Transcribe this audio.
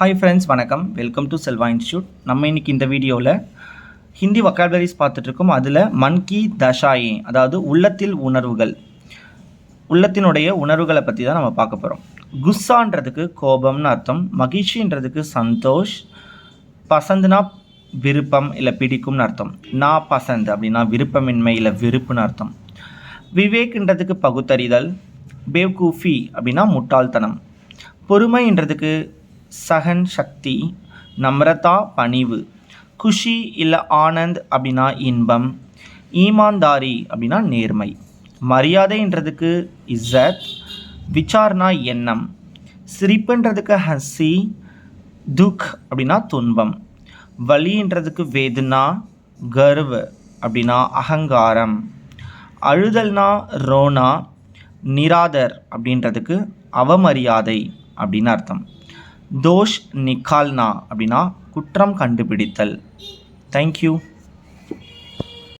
Hi friends வணக்கம். Welcome to Selva institute நம்ம இன்னைக்கு இந்த வீடியோவில் ஹிந்தி வொக்காபுலரிஸ் பார்த்துட்ருக்கோம். அதில் மன் கி தஷாயே அதாவது உள்ளத்தில் உணர்வுகள் உள்ளத்தினுடைய உணர்வுகளை பற்றி தான் நம்ம பார்க்க போகிறோம் குஸ்ஸான்றதுக்கு கோபம்னு அர்த்தம் மகிழ்ச்சின்றதுக்கு சந்தோஷ் பசந்துனா விருப்பம் இல்லை பிடிக்கும்னு அர்த்தம். நான் பசந்த் அப்படின்னா விருப்பமின்மை இல்லை விருப்புன்னு அர்த்தம். விவேக்ன்றதுக்கு பகுத்தறிதல் பேவ்கூஃபி அப்படின்னா முட்டாள்தனம். பொறுமைன்றதுக்கு சகன் சக்தி நம்ரதா பணிவு. குஷி இல்லை ஆனந்த் அப்படின்னா இன்பம். ஈமான்தாரி அப்படின்னா நேர்மை. மரியாதைன்றதுக்கு இஸ்ஸத் விசார்னா எண்ணம். சிரிப்புன்றதுக்கு ஹசி துக் அப்படின்னா துன்பம். வலின்றதுக்கு வேதனா கர்வ் அப்படின்னா அகங்காரம். அழுதல்னா ரோனா நிராதர் அப்படின்றதுக்கு அவமரியாதை அப்படின்னு அர்த்தம். தோஷ் நிக்கால்னா அப்படின்னா குற்றம் கண்டுபிடித்தல். தேங்க்யூ